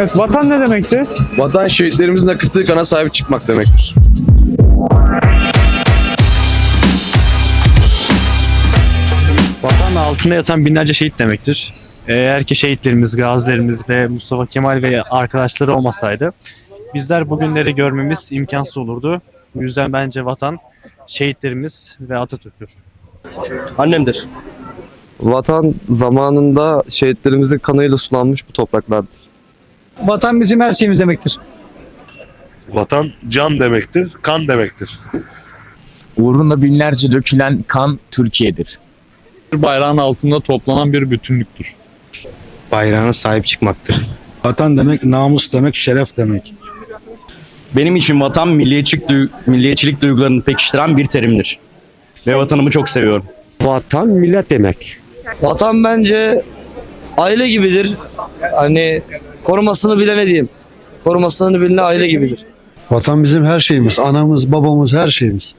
Evet, vatan ne demektir? Vatan şehitlerimizin akıttığı kana sahip çıkmak demektir. Vatan altında yatan binlerce şehit demektir. Eğer ki şehitlerimiz, gazilerimiz ve Mustafa Kemal ve arkadaşları olmasaydı bizler bugünleri görmemiz imkansız olurdu. Bu yüzden bence vatan şehitlerimiz ve Atatürk'tür. Annemdir. Vatan zamanında şehitlerimizin kanıyla sulanmış bu topraklardır. Vatan bizim her şeyimiz demektir. Vatan can demektir, kan demektir. Uğruna binlerce dökülen kan Türkiye'dir. bayrağın altında toplanan bir bütünlüktür. Bayrağına sahip çıkmaktır. Vatan demek namus demek, şeref demek. Benim için vatan milliyetçilik, duy- milliyetçilik duygularını pekiştiren bir terimdir. Ve vatanımı çok seviyorum. Vatan millet demek. Vatan bence aile gibidir. Hani korumasını bilene diyeyim. Korumasını bilene aile gibidir. Vatan bizim her şeyimiz, anamız, babamız, her şeyimiz.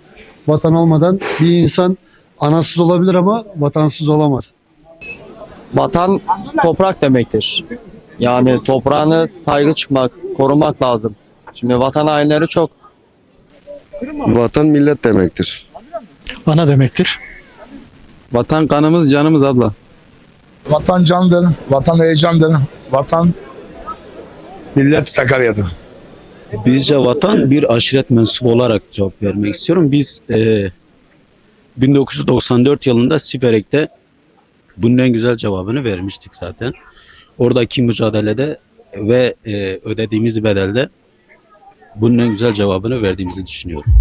Vatan olmadan bir insan anasız olabilir ama vatansız olamaz. Vatan toprak demektir. Yani toprağını saygı çıkmak, korumak lazım. Şimdi vatan hainleri çok. Vatan millet demektir. Ana demektir. Vatan kanımız canımız abla. Vatan candır, vatan heyecandır, vatan millet Sakarya'dır. Bizce vatan bir aşiret mensubu olarak cevap vermek istiyorum. Biz e, 1994 yılında Siverek'te bunun en güzel cevabını vermiştik zaten. Oradaki mücadelede ve e, ödediğimiz bedelde bunun en güzel cevabını verdiğimizi düşünüyorum.